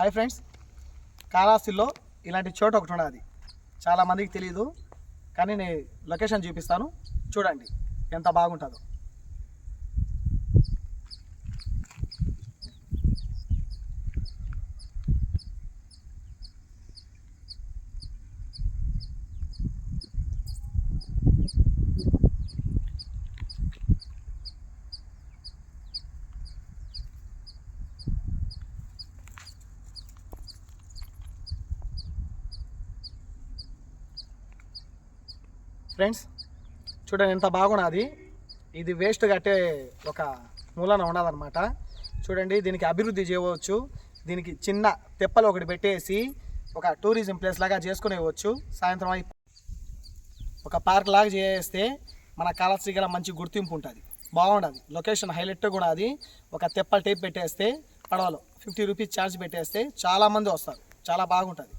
Hi friends కాళాస్తిలో ఇలాంటి చోట ఒకటి ఉన్నది చాలా మందికి తెలియదు కానీ నేను లొకేషన్ చూపిస్తాను. చూడండి. ఎంత బాగుంటుందో. ఫ్రెండ్స్ చూడండి ఎంత బాగున్నది ఇది వేస్ట్ కట్టే ఒక మూలన ఉన్నదనమాట చూడండి దీనికి అభివృద్ధి చేయవచ్చు. దీనికి చిన్న తెప్పలు ఒకటి పెట్టేసి ఒక టూరిజం ప్లేస్ లాగా చేసుకునేవచ్చు. సాయంత్రం అయి ఒక పార్క్ లాగా చేస్తే మన కాలశ్రీ గల మంచి గుర్తింపు ఉంటుంది. బాగుండదు. లొకేషన్ హైలైట్ కూడా అది. ఒక తెప్పల టైప్ పెట్టేస్తే పడవలో ఫిఫ్టీ రూపీస్ ఛార్జ్ పెట్టేస్తే చాలామంది వస్తారు. చాలా బాగుంటుంది.